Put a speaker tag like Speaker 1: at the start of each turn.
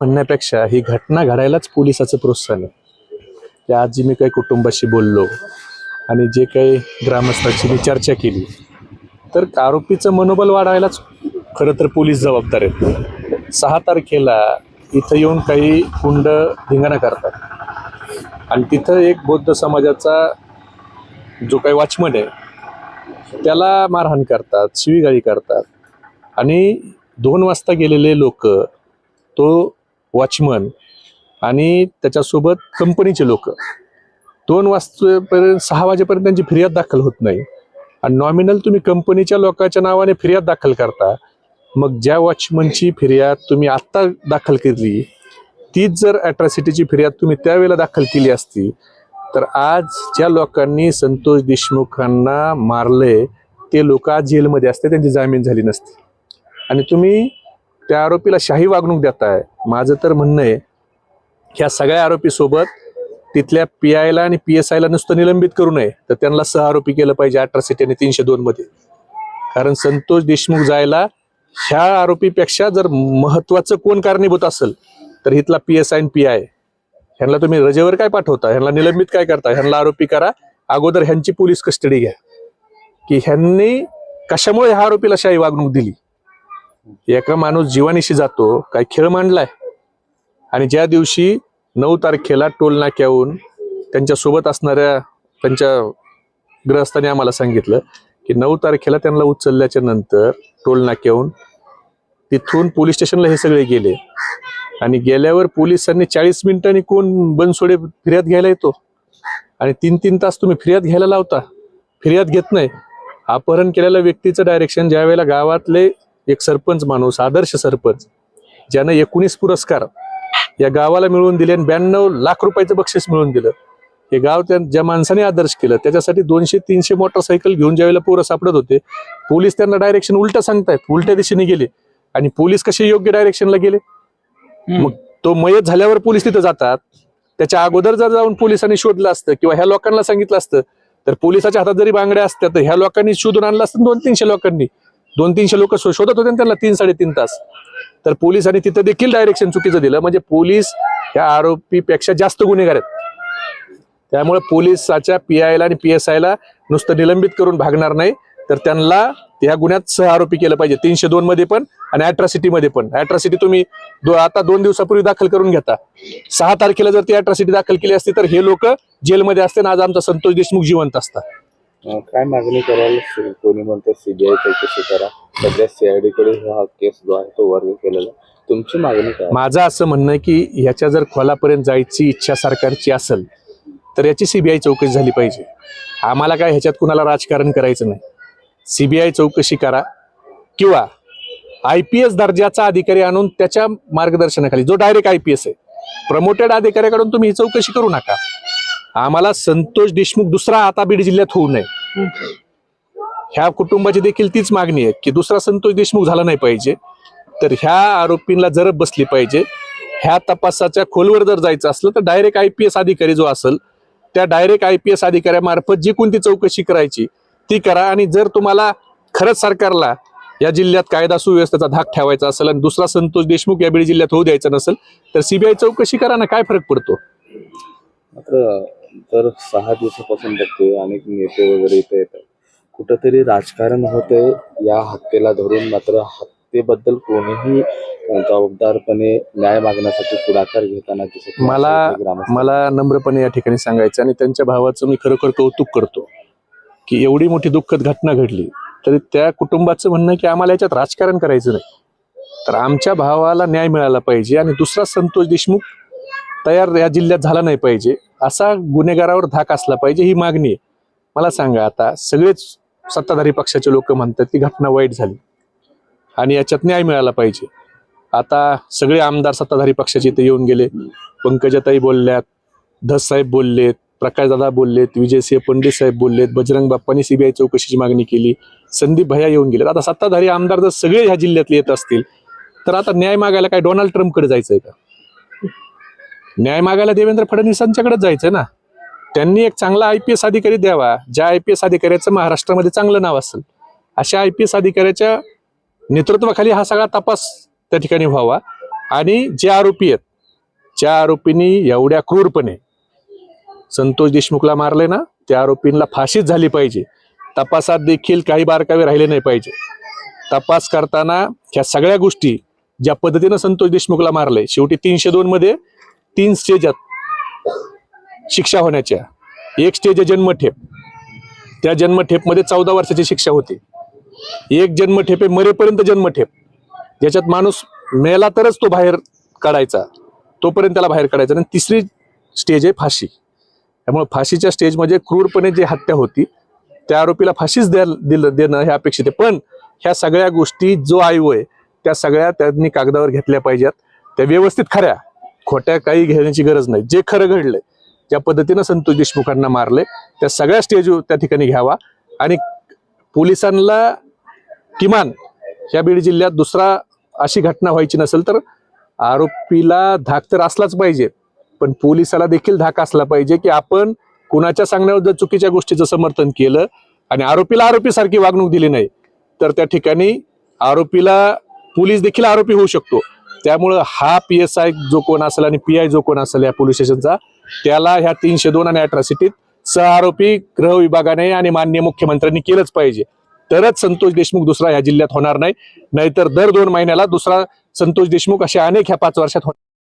Speaker 1: म्हणण्यापेक्षा ही घटना घडायलाच पोलिसाचं प्रोत्साहन आहे. आज जी मी काही कुटुंबाशी बोललो आणि जे काही ग्रामस्थांशी मी चर्चा केली तर आरोपीचं मनोबल वाढवायलाच खरं तर पोलीस जबाबदार आहेत. सहा तारखेला इथं येऊन काही कुंड धिंगाणा करतात. आणि तिथं एक बौद्ध समाजाचा जो काही वॉचमन आहे त्याला मारहाण करतात शिवीगाळी करतात. आणि दोन वाजता गेलेले लोक तो वॉचमन आणि त्याच्यासोबत कंपनीचे लोक. दोन वाजतापर्यंत सहा वाजेपर्यंत त्यांची फिर्याद दाखल होत नाही. आणि नॉमिनल तुम्ही कंपनीच्या लोकांच्या नावाने फिर्याद दाखल करता मग ज्या वॉचमनची फिर्याद तुम्ही आत्ता दाखल केली तीच जर अॅट्रॉसिटीची फिर्याद तुम्ही त्यावेळेला दाखल केली असती तर आज ज्या लोकांनी संतोष देशमुखांना मारले ते लोक आज जेलमध्ये असते त्यांची जामीन झाली नसती. आणि तुम्ही त्या आरोपीला शाही वागणूक देताय. माझं तर म्हणणं आहे ह्या सगळ्या आरोपीसोबत तिथल्या पी आयला आणि पी एस आयला नुसतं निलंबित करू नये तर त्यांना सह आरोपी केलं पाहिजे अठराशे आणि तीनशे दोन मध्ये. कारण संतोष देशमुख जायला ह्या आरोपीपेक्षा जर महत्वाचं कोण कारणीभूत असेल तर इथला पी एस आय आणि पी आय ह्यांना तुम्ही रजेवर काय पाठवता? ह्यांना निलंबित काय करता? ह्यांना आरोपी करा. अगोदर ह्यांची पोलीस कस्टडी घ्या. की ह्यांनी कशामुळे ह्या आरोपीला शाही वागणूक दिली? एका माणूस जीवानीशी जातो काय खेळ मांडलाय आणि ज्या दिवशी नऊ तारखेला टोल नाक्याहून त्यांच्यासोबत असणाऱ्या त्यांच्या ग्रहस्थांनी आम्हाला सांगितलं की नऊ तारखेला त्यांना उचलल्याच्या नंतर टोल नाक्याहून तिथून पोलीस स्टेशनला हे सगळे गेले. आणि गेल्यावर पोलिसांनी चाळीस मिनिटांनी कोण बनसोडे फिर्याद घ्यायला येतो? आणि तीन तीन तास तुम्ही फिर्याद घ्यायला लावता? फिर्याद घेत नाही. अपहरण केलेल्या व्यक्तीचं डायरेक्शन ज्या वेळेला गावातले एक सरपंच माणूस आदर्श सरपंच ज्यानं एकोणीस पुरस्कार या गावाला मिळवून दिले आणि ब्याण्णव लाख रुपयाचं बक्षीस मिळवून दिलं. हे गाव त्या ज्या माणसाने आदर्श केलं त्याच्यासाठी दोनशे तीनशे मोटरसायकल घेऊन ज्यावेळेला पोरं सापडत होते पोलीस त्यांना डायरेक्शन उलट सांगतायत उलट्या दिशेने गेले. आणि पोलीस कसे योग्य डायरेक्शनला गेले? मग तो मयत झाल्यावर पोलीस तिथं जातात. त्याच्या अगोदर जर जाऊन पोलिसांनी शोधलं असतं किंवा ह्या लोकांना सांगितलं असतं तर पोलिसाच्या हातात जरी बांगड्या असत्या तर ह्या लोकांनी शोधून आणलं असतं दोन तीनशे लोकांनी. दोन तीनशे लोक शोधत होते त्यांना तीन साडेतीन तास. तर पोलिसांनी तिथं देखील डायरेक्शन चुकीचं दिलं. म्हणजे पोलीस ह्या आरोपीपेक्षा जास्त गुन्हेगार आहेत. त्यामुळे पोलिसाच्या पी आयला आणि पी एस आयला नुसतं निलंबित करून भागणार नाही. तर त्यांना ह्या गुन्ह्यात सह आरोपी केलं पाहिजे. तीनशे दोन मध्ये पण आणि अॅट्रॉसिटी मध्ये पण. अॅट्रॉसिटी तुम्ही दो, आता दोन दिवसापूर्वी दाखल करून घेता. सहा तारखेला जर ती अॅट्रॉसिटी दाखल केली असती तर हे लोक जेलमध्ये असते आणि आज आमचा संतोष देशमुख जिवंत असता
Speaker 2: काय मागणी कराल? कोणी म्हणते सीबीआय चौकशी करा सध्या सीआयडी कडे हा केस जो आहे तो वर्ग केलेला तुमची मागणी काय?
Speaker 1: माझं असं म्हणणं आहे की ह्याच्या जर खोलापर्यंत जायची इच्छा सरकारची असेल तर याची सीबीआय चौकशी झाली पाहिजे. आम्हाला काय ह्याच्यात कुणाला राजकारण करायचं नाही. सीबीआय चौकशी करा. किंवा आय पी एस दर्जाचा अधिकारी आणून त्याच्या मार्गदर्शनाखाली जो डायरेक्ट आय पी एस आहे प्रमोटेड अधिकाऱ्याकडून तुम्ही ही चौकशी करू नका. आम्हाला संतोष देशमुख दुसरा आता बीड जिल्ह्यात होऊ नये. ह्या कुटुंबाची देखील तीच मागणी आहे की दुसरा संतोष देशमुख झाला नाही पाहिजे तर ह्या आरोपींना जरब बसली पाहिजे ह्या तपासाच्या खोलवर जर जायचं असलं तर डायरेक्ट आय पी एस अधिकारी जो असेल त्या डायरेक्ट आय पी एस अधिकाऱ्यामार्फत जी कोणती चौकशी करायची ती करा. आणि जर तुम्हाला खरंच सरकारला या जिल्ह्यात कायदा सुव्यवस्थेचा धाक ठेवायचा असेल आणि दुसरा संतोष देशमुख या बीड जिल्ह्यात होऊ द्यायचा नसेल तर सीबीआय चौकशी करा ना काय फरक पडतो?
Speaker 2: मात्र तर सहा दिवसापासून बघतोय अनेक नेते वगैरे इथे येतात कुठंतरी राजकारण होतंय या हत्येला धरून मात्र हत्येबद्दल कोणीही जबाबदारपणे न्याय मागण्यासाठी पुढाकार घेताना दिसत.
Speaker 1: मला मला नम्रपणे या ठिकाणी सांगायचं आणि त्यांच्या भावाचं मी खरोखर कौतुक करतो की एवढी मोठी दुःखद घटना घडली तरी त्या कुटुंबाचं म्हणणं की आम्हाला याच्यात राजकारण करायचं नाही तर आमच्या भावाला न्याय मिळाला पाहिजे आणि दुसरा संतोष देशमुख तयार या जिल्ह्यात झाला नाही पाहिजे. असा गुन्हेगारावर धाक असला पाहिजे ही मागणी आहे. मला सांगा आता सगळेच सत्ताधारी पक्षाचे लोक म्हणतात की घटना वाईट झाली. आणि याच्यात न्याय मिळाला पाहिजे. आता सगळे आमदार सत्ताधारी पक्षाचे इथे येऊन गेले. पंकजाताई बोलल्यात धस साहेब बोललेत प्रकाशदादा बोललेत विजयसिंह पंडित साहेब बोललेत बजरंग बाप्पांनी सीबीआय चौकशीची मागणी केली. संदीप भैया येऊन गेलेत. आता सत्ताधारी आमदार जर सगळे ह्या जिल्ह्यातले येत असतील तर आता न्याय मागायला काय डोनाल्ड ट्रम्पकडे जायचं आहे का? न्याय मागायला देवेंद्र फडणवीसांच्याकडेच जायचं ना? त्यांनी एक चांगला आय पी एस अधिकारी द्यावा ज्या आय पी एस अधिकाऱ्याचं महाराष्ट्रामध्ये चांगलं नाव असेल. अशा आय पी एस अधिकाऱ्याच्या नेतृत्वाखाली हा सगळा तपास त्या ठिकाणी व्हावा. आणि जे आरोपी आहेत ज्या आरोपींनी एवढ्या क्रूरपणे संतोष देशमुखला मारले ना त्या आरोपींना फाशीच झाली पाहिजे. तपासात देखील काही बारकावे राहिले नाही पाहिजे. तपास करताना ह्या सगळ्या गोष्टी ज्या पद्धतीनं संतोष देशमुखला मारले शेवटी तीनशे दोन मध्ये तीन स्टेज शिक्षा होण्याच्या. एक स्टेज आहे जन्मठेप. त्या जन्मठेपमध्ये चौदा वर्षाची शिक्षा होती. एक जन्मठेप आहे मरेपर्यंत जन्मठेप. ज्याच्यात माणूस मेला तरच तो बाहेर काढायचा. तोपर्यंत त्याला बाहेर काढायचा. आणि तिसरी स्टेज आहे फाशी. त्यामुळे फाशीच्या स्टेजमध्ये क्रूरपणे जी हत्या होती त्या आरोपीला फाशीच द्या दिलं देणं हे अपेक्षित आहे. पण ह्या सगळ्या गोष्टी जो आयओ आहे त्या सगळ्या त्यांनी कागदावर घेतल्या पाहिजेत. त्या व्यवस्थित खऱ्या. खोट्या काही घेण्याची गरज नाही. जे खरं घडलंय ज्या पद्धतीनं संतोष देशमुखांना मारले त्या सगळ्या स्टेज त्या ठिकाणी घ्यावा. आणि पोलिसांना किमान ह्या बीड जिल्ह्यात दुसरा अशी घटना व्हायची नसेल तर आरोपीला धाक तर असलाच पाहिजे पण पोलिसाला देखील धाक असला पाहिजे की आपण कुणाच्या सांगण्यावर जर चुकीच्या गोष्टीचं समर्थन केलं आणि आरोपीला आरोपीसारखी वागणूक दिली नाही तर त्या ठिकाणी आरोपीला पोलीस देखील आरोपी होऊ शकतो. त्यामुळं हा पी एस आय जो कोण असेल आणि पी आय जो कोण असेल या पोलीस स्टेशनचा त्याला ह्या तीनशे दोन आणि अट्रॉसिटीत सहआरोपी गृह विभागाने आणि माननीय मुख्यमंत्र्यांनी केलंच पाहिजे. तरच संतोष देशमुख दुसरा ह्या जिल्ह्यात होणार नाही. नाहीतर दर दोन महिन्याला दुसरा संतोष देशमुख असे अनेक ह्या पाच वर्षात होणार